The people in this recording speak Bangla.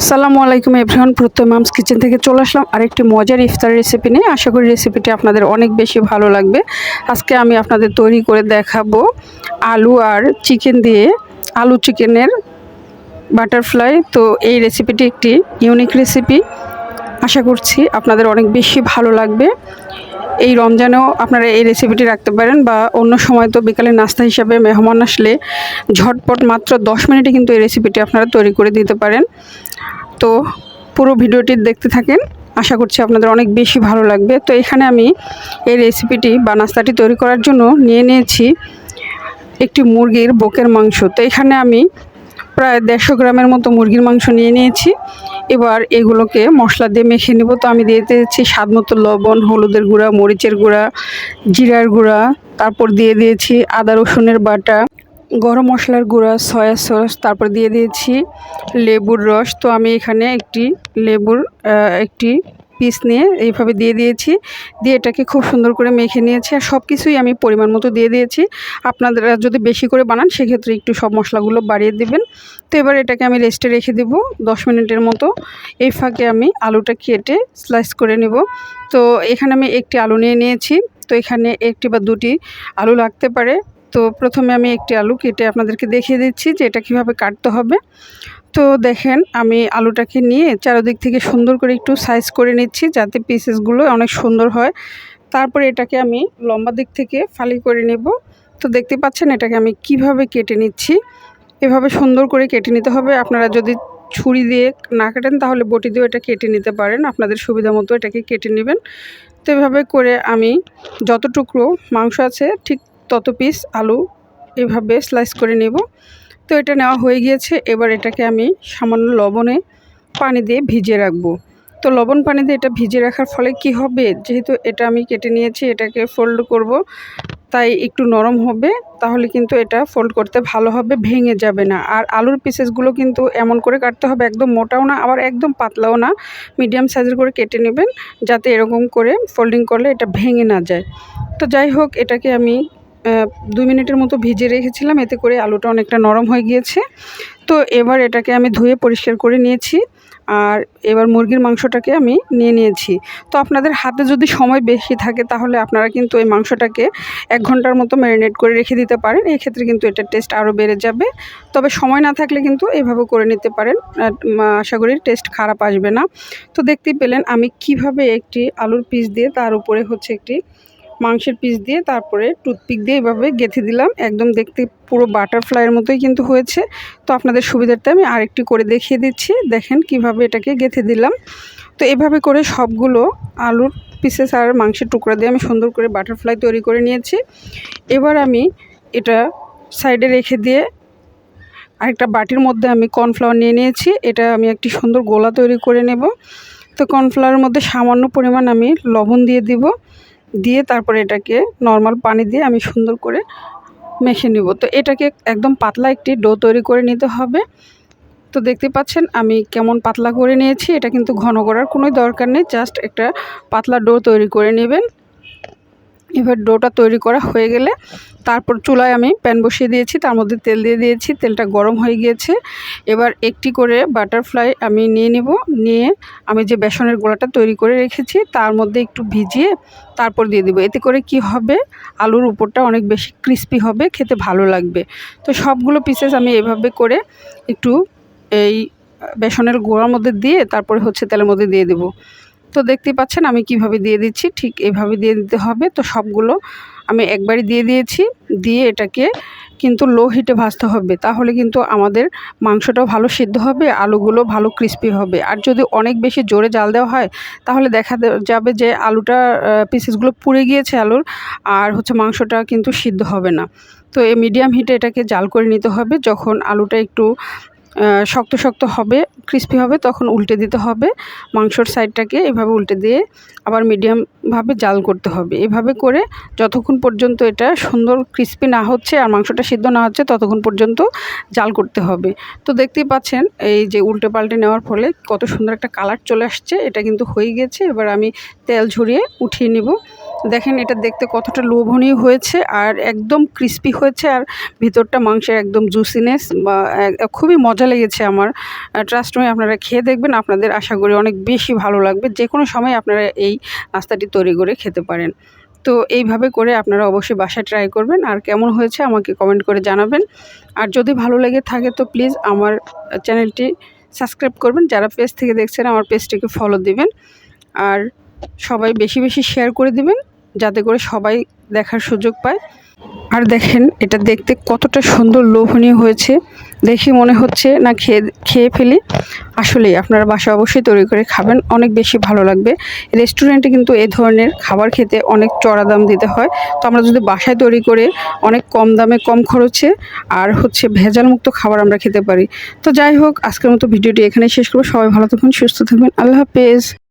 আসসালামু আলাইকুম এভরিওয়ান প্রত্যয় মামস কিচেন থেকে চলে আসলাম। আরেকটি মজার ইফতার রেসিপি নিয়ে আশা করি রেসিপিটি আপনাদের অনেক বেশি ভালো লাগবে। আজকে আমি আপনাদের তৈরি করে দেখাবো আলু আর চিকেন দিয়ে, আলু চিকেনের বাটারফ্লাই তো এই রেসিপিটি একটি ইউনিক রেসিপি আশা করছি আপনাদের অনেক বেশি ভালো লাগবে। এই রমজানেও আপনারা এই রেসিপিটি রাখতে পারেন বা অন্য সময় তো বিকালে নাস্তা হিসাবে মেহমান আসলে ঝটপট মাত্র দশ মিনিটে কিন্তু এই রেসিপিটি আপনারা তৈরি করে দিতে পারেন। তো পুরো ভিডিওটি দেখতে থাকেন। আশা করছি আপনাদের অনেক বেশি ভালো লাগবে। তো এখানে আমি এই রেসিপিটি বা নাস্তাটি তৈরি করার জন্য নিয়ে নিয়েছি একটি মুরগির বুকের মাংস। তো এখানে আমি প্রায় দেড়শো গ্রামের মতো মুরগির মাংস নিয়ে নিয়েছি। এবার এগুলোকে মশলা দিয়ে মেখে নেব। তো আমি দিয়ে দিয়েছি স্বাদ মতো লবণ, হলুদের গুঁড়া, মরিচের গুঁড়া, জিরার গুঁড়া। তারপর দিয়ে দিয়েছি আদা, রসুনের বাটা, গরম মশলার গুঁড়া, সয়া সস। তারপর দিয়ে দিয়েছি লেবুর রস। তো আমি এখানে একটি লেবুর একটি পিস নিয়ে এইভাবে দিয়ে দিয়েছি। দিয়ে এটাকে খুব সুন্দর করে মেখে নিয়েছি আর সব কিছুই আমি পরিমাণ মতো দিয়ে দিয়েছি। আপনারা যদি বেশি করে বানান, সেক্ষেত্রে একটু সব মশলাগুলো বাড়িয়ে দেবেন। তো এবার এটাকে আমি রেস্টে রেখে দেব দশ মিনিটের মতো। এই ফাঁকে আমি আলুটা কেটে স্লাইস করে নেব। তো এখানে আমি একটি আলু নিয়ে নিয়েছি। তো এখানে একটি বা দুটি আলু লাগতে পারে। তো প্রথমে আমি একটি আলু কেটে আপনাদেরকে দেখিয়ে দিচ্ছি যে এটা কীভাবে কাটতে হবে। তো দেখেন, আমি আলুটাকে নিয়ে চারোদিক থেকে সুন্দর করে একটু সাইজ করে নিচ্ছি যাতে পিসেসগুলো অনেক সুন্দর হয়। তারপরে এটাকে আমি লম্বা দিক থেকে ফালি করে নেব। তো দেখতে পাচ্ছেন, এটাকে আমি কীভাবে কেটে নিচ্ছি? এভাবে সুন্দর করে কেটে নিতে হবে। আপনারা যদি ছুরি দিয়ে না কাটেন, তাহলে বটি দিয়েও এটা কেটে নিতে পারেন। আপনাদের সুবিধা মতো এটাকে কেটে নেবেন। তো এভাবে করে আমি যত টুকরো মাংস আছে, ঠিক তত পিস আলু এভাবে স্লাইস করে নেব। তো এটা নেওয়া হয়ে গিয়েছে। এবার এটাকে আমি সামান্য লবণে পানি দিয়ে ভিজিয়ে রাখব। তো লবণ পানি দিয়ে এটা ভিজিয়ে রাখার ফলে কি হবে? যেহেতু এটা আমি কেটে নিয়েছি, এটাকে ফোল্ড করব, তাই একটু নরম হবে, তাহলে কিন্তু এটা ফোল্ড করতে ভালো হবে, ভেঙে যাবে না। আর আলুর পিসেসগুলো কিন্তু এমন করে কাটতে হবে, একদম মোটাও না, আবার একদম পাতলাও না। মিডিয়াম সাইজের করে কেটে নেবেন, যাতে এরকম করে ফোল্ডিং করলে এটা ভেঙে না যায়। তো যাই হোক, এটাকে আমি দুই মিনিটের মতো ভিজে রেখেছিলাম, এতে করে আলুটা অনেকটা নরম হয়ে গিয়েছে। তো এবার এটাকে আমি ধুয়ে পরিষ্কার করে নিয়েছি আর এবার মুরগির মাংসটাকে আমি নিয়ে নিয়েছি। তো আপনাদের হাতে যদি সময় বেশি থাকে, তাহলে আপনারা কিন্তু এই মাংসটাকে এক ঘণ্টার মতো ম্যারিনেট করে রেখে দিতে পারেন। এক্ষেত্রে কিন্তু এটার টেস্ট আরও বেড়ে যাবে। তবে সময় না থাকলে কিন্তু এভাবে করে নিতে পারেন। আশা করি টেস্ট খারাপ আসবে না। তো দেখতেই পেলেন আমি কীভাবে একটি আলুর পিস দিয়ে তার উপরে হচ্ছে একটি মাংসের পিস দিয়ে তারপরে টুথপিক দিয়ে এভাবে গেঁথে দিলাম। একদম দেখতে পুরো বাটারফ্লাইয়ের মতোই কিন্তু হয়েছে। তো আপনাদের সুবিধার্থে আমি আরেকটি করে দেখিয়ে দিচ্ছি। দেখেন কীভাবে এটাকে গেঁথে দিলাম। তো এভাবে করে সবগুলো আলুর পিসেস আর মাংসের টুকরা দিয়ে আমি সুন্দর করে বাটারফ্লাই তৈরি করে নিয়েছি। এবার আমি এটা সাইডে রেখে দিয়ে আরেকটা বাটির মধ্যে আমি কর্নফ্লাওয়ার নিয়ে নিয়েছি। এটা আমি একটি সুন্দর গোলা তৈরি করে নেব। তো কর্নফ্লাওয়ারের মধ্যে সামান্য পরিমাণ আমি লবণ দিয়ে দিব। দিয়ে তারপরে এটাকে নর্মাল পানি দিয়ে আমি সুন্দর করে মেখে নিব। তো এটাকে একদম পাতলা একটি ডো তৈরি করে নিতে হবে। তো দেখতে পাচ্ছেন আমি কেমন পাতলা করে নিয়েছি, এটা কিন্তু ঘন করার কোনো দরকার নেই জাস্ট একটা পাতলা ডো তৈরি করে নেবেন। এবার ডোটা তৈরি করা হয়ে গেলে তারপর চুলায় আমি প্যান বসিয়ে দিয়েছি, তার মধ্যে তেল দিয়ে দিয়েছি, তেলটা গরম হয়ে গিয়েছে। এবার একটি করে বাটারফ্লাই আমি নিয়ে নিব, নিয়ে আমি যে বেসনের গোলাটা তৈরি করে রেখেছি তার মধ্যে একটু ভিজিয়ে তারপর দিয়ে দিব। এতে করে কি হবে? আলুর উপরটা অনেক বেশি ক্রিস্পি হবে, খেতে ভালো লাগবে। তো সবগুলো পিসেস আমি এভাবে করে একটু এই বেসনের গোড়ার মধ্যে দিয়ে তারপরে হচ্ছে তেলের মধ্যে দিয়ে দেবো। তো দেখতেই পাচ্ছেন, আমি কীভাবে দিয়ে দিচ্ছি, ঠিক এভাবে দিয়ে দিতে হবে। তো সবগুলো আমি একবারই দিয়ে দিয়েছি, দিয়ে এটাকে কিন্তু লো হিটে ভাজতে হবে। তাহলে কিন্তু আমাদের মাংসটাও ভালো সিদ্ধ হবে, আলুগুলো ভালো ক্রিস্পি হবে। আর যদি অনেক বেশি জোরে জাল দেওয়া হয়, তাহলে দেখা যাবে যে আলুটা পিসেসগুলো পুড়ে গিয়েছে আলুর, আর হচ্ছে মাংসটা কিন্তু সিদ্ধ হবে না। তো এই মিডিয়াম হিটে এটাকে জাল করে নিতে হবে। যখন আলুটা একটু শক্ত শক্ত হবে ক্রিস্পি হবে, তখন উল্টে দিতে হবে। মাংসর সাইডটাকে এভাবে উল্টে দিয়ে আবার মিডিয়ামভাবে জাল করতে হবে। এভাবে করে যতক্ষণ পর্যন্ত এটা সুন্দর ক্রিস্পি না হচ্ছে আর মাংসটা সিদ্ধ না হচ্ছে, ততক্ষণ পর্যন্ত জাল করতে হবে। তো দেখতেই পাচ্ছেন এই যে উল্টে পাল্টে নেওয়ার ফলে কত সুন্দর একটা কালার চলে আসছে। এটা কিন্তু হয়ে গেছে। এবার আমি তেল ঝরিয়ে উঠিয়ে নিব। দেখেন, এটা দেখতে কতটা লোভনীয় হয়েছে আর একদম ক্রিস্পি হয়েছে আর ভিতরটা মাংসের একদম জুসিনেস বা খুবই মজা লেগেছে আমার। ট্রাস্ট মি আপনারা খেয়ে দেখবেন, আপনাদের আশা করি অনেক বেশি ভালো লাগবে। যে কোনো সময় আপনারা এই নাস্তাটি তৈরি করে খেতে পারেন। তো এইভাবে করে আপনারা অবশ্যই বাসায় ট্রাই করবেন। আর কেমন হয়েছে আমাকে কমেন্ট করে জানাবেন। আর যদি ভালো লেগে থাকে, তো প্লিজ আমার চ্যানেলটি সাবস্ক্রাইব করবেন। যারা পেজ থেকে দেখছেন, আমার পেজটিকে ফলো দিবেন। আর সবাই বেশি বেশি শেয়ার করে দিবেন। যাতে করে সবাই দেখার সুযোগ পায়। আর দেখেন, এটা দেখতে কতটা সুন্দর লোভনীয় হয়েছে। দেখে মনে হচ্ছে না খেয়ে খেয়ে ফেলি। আসলেই আপনারা বাসা অবশ্যই তৈরি করে খাবেন, অনেক বেশি ভালো লাগবে। রেস্টুরেন্টে কিন্তু এ ধরনের খাবার খেতে অনেক চড়া দাম দিতে হয়। তো আমরা যদি বাসায় তৈরি করে অনেক কম দামে, কম খরচে আর হচ্ছে ভেজাল মুক্ত খাবার আমরা খেতে পারি। তো যাই হোক, আজকের মতো ভিডিওটি এখানে শেষ করব। সবাই ভালো থাকুন, সুস্থ থাকবেন। আল্লাহ হাফেজ।